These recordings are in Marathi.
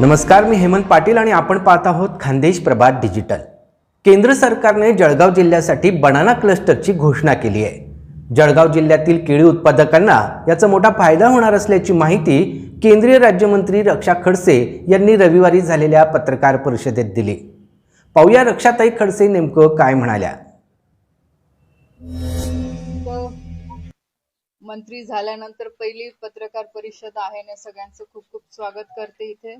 नमस्कार मी हेमंत पाटील आणि आपण पाहत आहोत खानदेश प्रभात डिजिटल. केंद्र सरकारने जळगाव जिल्ह्यासाठी बनाना क्लस्टरची घोषणा केली आहे. जळगाव जिल्ह्यातील केळी उत्पादकांना याचा मोठा फायदा होणार असल्याची माहिती केंद्रीय राज्यमंत्री रक्षा खडसे यांनी रविवारी झालेल्या पत्रकार परिषदेत दिली. पाहूया रक्षाताई खडसे नेमकं काय म्हणाल्या. मंत्री झाल्यानंतर पहिली पत्रकार परिषद आहे ना सगळ्यांचं खूप खूप स्वागत करते इथे.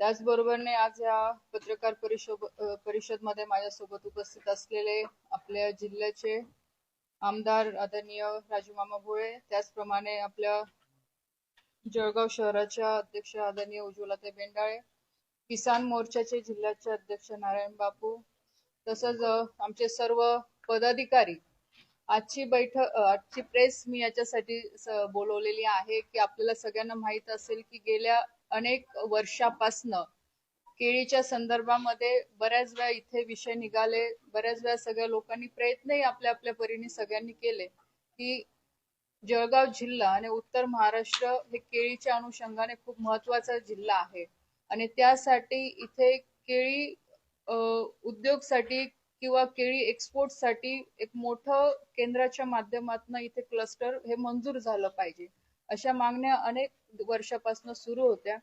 त्याचबरोबरने आज या पत्रकार परिषद अ, परिषदमध्ये माझ्यासोबत उपस्थित असलेले आपल्या जिल्ह्याचे आमदार आदरणीय राजू मामा भोळे त्याचप्रमाणे आपल्या जळगाव शहराच्या अध्यक्ष आदरणीय उज्ज्वलाताई बेंडाळे किसान मोर्चाचे जिल्ह्याचे अध्यक्ष नारायण बापू तसंच आमचे सर्व पदाधिकारी. आजची बैठक आजची प्रेस मी याच्यासाठी बोलवलेली आहे की आपल्याला सगळ्यांना माहीत असेल की गेल्या अनेक वर्षापासनं केळीच्या संदर्भामध्ये बऱ्याच वेळा इथे विषय निघाले बऱ्याच वेळा सगळ्या लोकांनी प्रयत्नही आपल्या आपल्या परीने सगळ्यांनी केले की जळगाव जिल्हा आणि उत्तर महाराष्ट्र हे केळीच्या अनुषंगाने खूप महत्त्वाचा जिल्हा आहे. आणि त्यासाठी इथे केळी उद्योगसाठी किंवा केळी एक्सपोर्टसाठी एक मोठं केंद्राच्या माध्यमातून इथे क्लस्टर हे मंजूर झालं पाहिजे. अशा मागण्या अनेक वर्षापासून सुरू होत्या.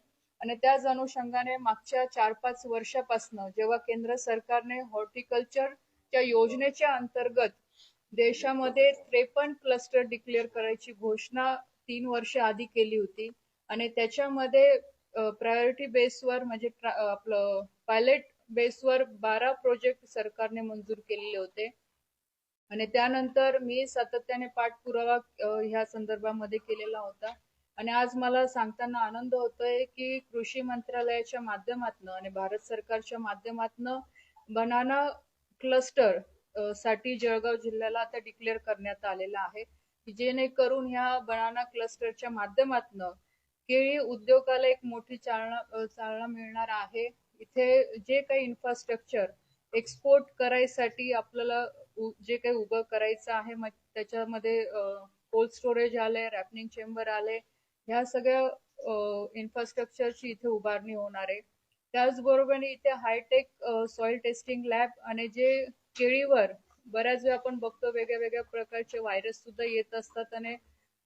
आणि त्याच अनुषंगाने मागच्या चार पाच वर्षापासून जेव्हा केंद्र सरकारने हॉर्टिकल्चरच्या योजनेच्या अंतर्गत देशामध्ये त्रेपन्न क्लस्टर डिक्लेअर करायची घोषणा तीन वर्ष आधी केली होती आणि त्याच्यामध्ये प्रायोरिटी बेसवर म्हणजे आपलं पायलट बेसवर बारा प्रोजेक्ट सरकारने मंजूर केलेले होते. आणि त्यानंतर मी सातत्याने पाठपुरावा ह्या संदर्भामध्ये केलेला होता. आणि आज मला सांगताना आनंद होतोय की कृषी मंत्रालयाच्या माध्यमातून आणि भारत सरकारच्या माध्यमातून बनाना क्लस्टरसाठी जळगाव जिल्ह्याला आता डिक्लेअर करण्यात आलेला आहे जेणेकरून ह्या बनाना क्लस्टरच्या माध्यमातून केळी उद्योगाला एक मोठी चालना चालना मिळणार आहे. इथे जे काही इन्फ्रास्ट्रक्चर एक्सपोर्ट करायसाठी आपल्याला जे काही उभं करायचं आहे मग त्याच्यामध्ये कोल्ड स्टोरेज आले रॅपनिंग चेंबर आले ह्या सगळ्या इन्फ्रास्ट्रक्चरची इथे उभारणी होणार आहे. त्याचबरोबर इथे हायटेक सॉइल टेस्टिंग लॅब आणि जे केळीवर बऱ्याच वेळा आपण बघतो वेगळ्या वेगळ्या प्रकारचे व्हायरस सुद्धा येत असतात आणि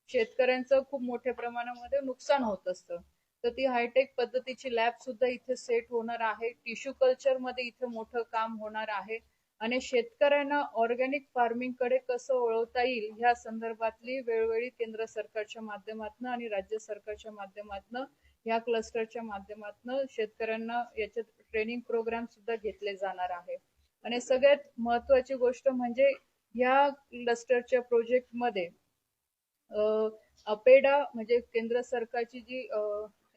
शेतकऱ्यांचं खूप मोठ्या प्रमाणामध्ये नुकसान होत असतं. तर ती हायटेक पद्धतीची लॅब सुद्धा इथे सेट होणार आहे. टिश्यू कल्चरमध्ये इथे मोठं काम होणार आहे. आणि शेतकऱ्यांना ऑर्गॅनिक फार्मिंगकडे कसं वळवता येईल ह्या संदर्भातली वेळोवेळी केंद्र सरकारच्या माध्यमातून आणि राज्य सरकारच्या माध्यमातून ह्या क्लस्टरच्या माध्यमातून शेतकऱ्यांना याचे ट्रेनिंग प्रोग्राम सुद्धा घेतले जाणार आहे. आणि सगळ्यात महत्वाची गोष्ट म्हणजे ह्या क्लस्टरच्या प्रोजेक्टमध्ये अ, अपेडा म्हणजे केंद्र सरकारची जी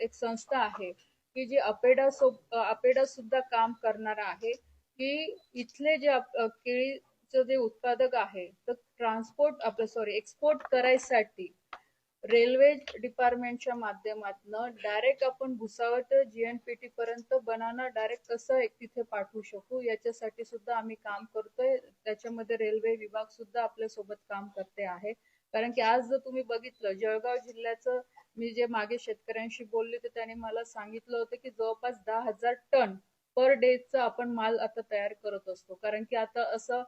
एक संस्था आहे की जी अपेडा सो अपेडा सुद्धा काम करणार आहे. की इथले जे केळीचं जे उत्पादक आहे तर ट्रान्सपोर्ट आपलं सॉरी एक्सपोर्ट करायसाठी रेल्वे डिपार्टमेंटच्या माध्यमातून डायरेक्ट आपण भुसावळ ते जीएनपीटी पर्यंत बनाना डायरेक्ट कसं एक तिथे पाठवू शकू याच्यासाठी सुद्धा आम्ही काम करतोय. त्याच्यामध्ये रेल्वे विभाग सुद्धा आपल्यासोबत काम करते आहे. कारण की आज जर तुम्ही बघितलं जळगाव जिल्ह्याचं मी जे मागे शेतकऱ्यांशी बोलले तर त्यांनी मला सांगितलं होतं की जवळपास दहा हजार टन पर डेचा आपण माल आता तयार करत असतो. कारण की आता असं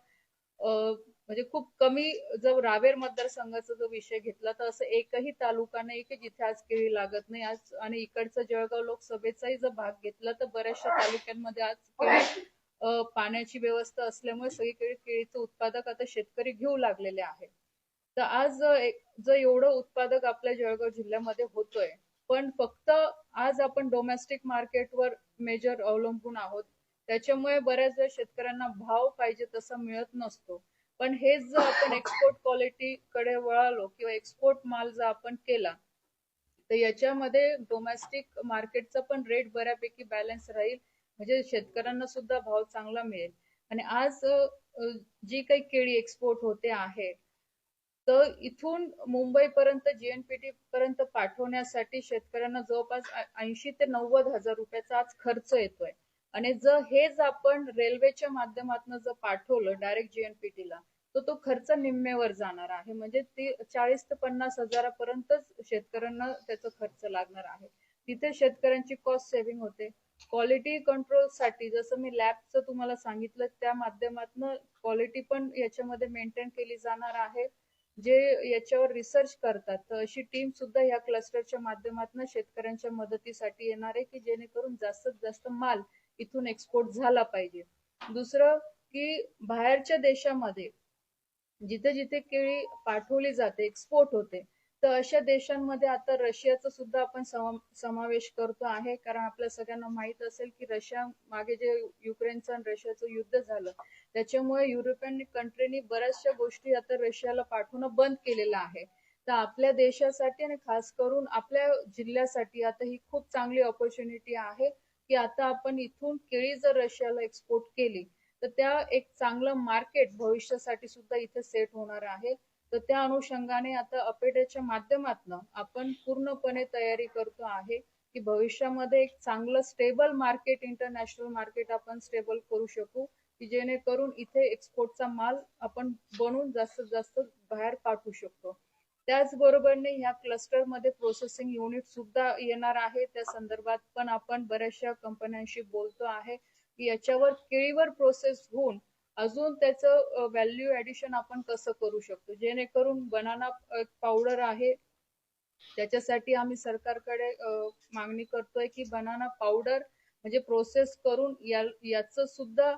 म्हणजे खूप कमी जर रावेर मतदारसंघाचा जो विषय घेतला तर असं एकही तालुका नाही की जिथे आज केळी लागत नाही आज आणि इकडचा जळगाव लोकसभेचाही जर भाग घेतला तर बऱ्याचशा तालुक्यांमध्ये आज केळी पाण्याची व्यवस्था असल्यामुळे सगळीकडे केळीचं उत्पादक आता शेतकरी घेऊ लागलेले आहे तर आज जर एवढं उत्पादक आपल्या जळगाव जिल्ह्यामध्ये होतोय पण फक्त आज आपण डोमेस्टिक मार्केटवर मेजर अवलंबून आहोत. त्याच्यामुळे बऱ्याच वेळा शेतकऱ्यांना भाव पाहिजे तसा मिळत नसतो. पण हेच जर आपण एक्सपोर्ट क्वालिटी कडे वळालो किंवा एक्सपोर्ट माल जर आपण केला तर याच्यामध्ये डोमेस्टिक मार्केटचा पण रेट बऱ्यापैकी बॅलन्स राहील. म्हणजे शेतकऱ्यांना सुद्धा भाव चांगला मिळेल. आणि आज जी काही केळी एक्सपोर्ट होते आहे तर इथून मुंबईपर्यंत जीएनपीटी पर्यंत पाठवण्यासाठी शेतकऱ्यांना जवळपास ऐंशी ते नव्वद हजार रुपयाचा आज खर्च येतोय. आणि जर हेच आपण रेल्वेच्या माध्यमातून जर पाठवलं डायरेक्ट जीएनपीटी ला तर तो खर्च निम्मेवर जाणार आहे. म्हणजे ती चाळीस ते पन्नास हजारापर्यंतच शेतकऱ्यांना त्याचा खर्च लागणार आहे. तिथे शेतकऱ्यांची कॉस्ट सेव्हिंग होते. क्वालिटी कंट्रोलसाठी जसं मी लॅबचं तुम्हाला सांगितलं त्या माध्यमातून क्वालिटी पण याच्यामध्ये मेंटेन केली जाणार आहे. जे याच्यावर रिसर्च करतात. तर अशी टीम सुद्धा ह्या क्लस्टरच्या माध्यमातून शेतकऱ्यांच्या मदतीसाठी येणार आहे की जेणेकरून जास्तीत जास्त माल इथून एक्सपोर्ट झाला पाहिजे. दुसरं की बाहेरच्या देशामध्ये जिथे जिथे केळी पाठवली जाते एक्सपोर्ट होते तर अशा देशांमध्ये आता रशियाचा सुद्धा आपण समावेश करतो आहे. कारण आपल्या सगळ्यांना माहीत असेल की रशिया मागे जे युक्रेनचं आणि रशियाचं युद्ध झालं त्याच्यामुळे युरोपियन कंट्रीनी बऱ्याचशा गोष्टी आता रशियाला पाठवणं बंद केलेलं आहे. तर आपल्या देशासाठी आणि खास करून आपल्या जिल्ह्यासाठी आता ही खूप चांगली ऑपॉर्च्युनिटी आहे की आता आपण इथून केळी जर रशियाला एक्सपोर्ट केली तर त्या एक चांगलं मार्केट भविष्यासाठी सुद्धा इथे सेट होणार आहे. तर त्या अनुषंगाने आता अपेडेच्या माध्यमातून आपण पूर्णपणे तयारी करतो आहे की भविष्यामध्ये एक चांगलं स्टेबल मार्केट इंटरनॅशनल मार्केट आपण स्टेबल करू शकू की जेणेकरून इथे एक्सपोर्टचा माल आपण बनवून जास्तीत जास्त बाहेर पाठवू शकतो. त्याचबरोबरने ह्या क्लस्टरमध्ये प्रोसेसिंग युनिट सुद्धा येणार आहे. त्या संदर्भात पण आपण बऱ्याचशा कंपन्यांशी बोलतो आहे की याच्यावर केळीवर प्रोसेस होऊन अजून त्याचं व्हॅल्यू ऍडिशन आपण कसं करू शकतो? जेणेकरून बनाना पावडर आहे. त्याच्यासाठी आम्ही सरकारकडे मागणी करतोय की बनाना पावडर म्हणजे प्रोसेस करून या याचं सुद्धा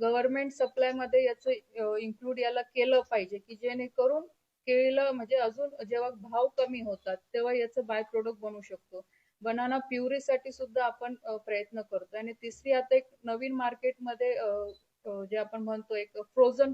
गव्हर्नमेंट सप्लायमध्ये याचं इन्क्लूड याला केलं पाहिजे की जेणेकरून केळीला म्हणजे अजून जेव्हा भाव कमी होतात तेव्हा याचं बाय प्रोडक्ट बनू शकतो. बनाना प्युरीसाठी सुद्धा आपण प्रयत्न करतोय. आणि तिसरी आता एक नवीन मार्केटमध्ये जे आपण म्हणतो एक फ्रोझन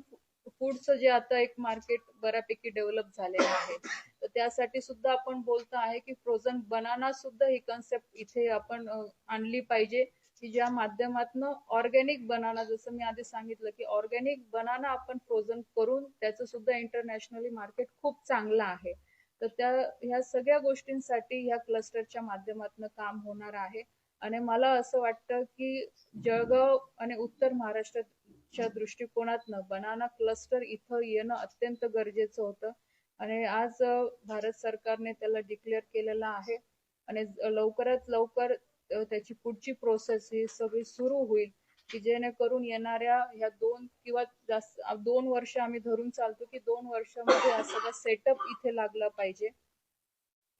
फूडचं जे आता एक मार्केट बऱ्यापैकी डेव्हलप झालेलं आहे. तर त्यासाठी सुद्धा आपण बोलतो आहे की फ्रोझन बनाना सुद्धा ही कन्सेप्ट इथे आपण आणली पाहिजे. की ज्या माध्यमातून ऑर्गॅनिक बनाना जसं मी आधी सांगितलं की ऑर्गॅनिक बनाना आपण फ्रोझन करून त्याचं सुद्धा इंटरनॅशनली मार्केट खूप चांगलं आहे. तर त्या ह्या सगळ्या गोष्टींसाठी ह्या क्लस्टरच्या माध्यमातून काम होणार आहे. आणि मला असं वाटतं की जळगाव आणि उत्तर महाराष्ट्रात च्या दृष्टिकोनातनं बनाना क्लस्टर इथं येणं अत्यंत गरजेचं होतं. आणि आज भारत सरकारने त्याला डिक्लेअर केलेलं आहे. आणि लवकरात लवकर त्याची पुढची प्रोसेस ही सगळी सुरू होईल. की जेणेकरून येणाऱ्या ह्या दोन किंवा जास्त दोन वर्ष आम्ही धरून चालतो की दोन वर्षामध्ये हा सगळा सेटअप इथे लागला पाहिजे.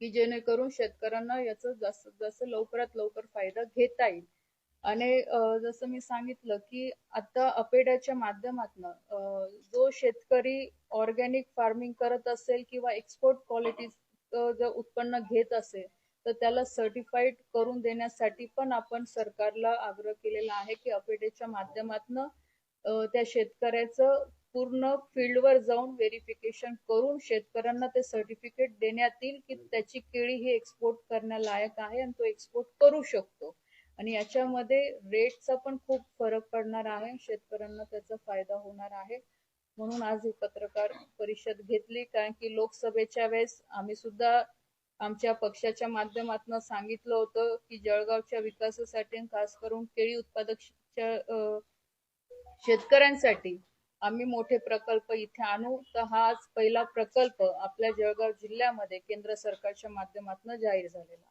की जेणेकरून शेतकऱ्यांना याचा जास्तीत जास्त लवकरात लवकर फायदा घेता येईल. आणि जसं मी सांगितलं की आता अपेडाच्या माध्यमातून जो शेतकरी ऑर्गॅनिक फार्मिंग करत असेल किंवा एक्सपोर्ट क्वालिटी जर उत्पन्न घेत असेल तर त्याला सर्टिफाईड करून देण्यासाठी पण आपण सरकारला आग्रह केलेला आहे की अपेडेच्या माध्यमातून त्या शेतकऱ्याचं पूर्ण फील्डवर जाऊन व्हेरिफिकेशन करून शेतकऱ्यांना ते सर्टिफिकेट देण्यात येईल की त्याची केळी ही एक्सपोर्ट करण्यालायक आहे आणि तो एक्सपोर्ट करू शकतो. आणि याच्यामध्ये रेटचा पण खूप फरक पडणार आहे. शेतकऱ्यांना त्याचा फायदा होणार आहे. म्हणून आज ही पत्रकार परिषद घेतली. कारण की लोकसभेच्या वेळेस आम्ही सुद्धा आमच्या पक्षाच्या माध्यमातून सांगितलं होतं की जळगावच्या विकासासाठी खास करून केळी उत्पादक शेतकऱ्यांसाठी आम्ही मोठे प्रकल्प इथे आणू. तर हाच पहिला प्रकल्प आपल्या जळगाव जिल्ह्यामध्ये केंद्र सरकारच्या माध्यमातून जाहीर झालेला.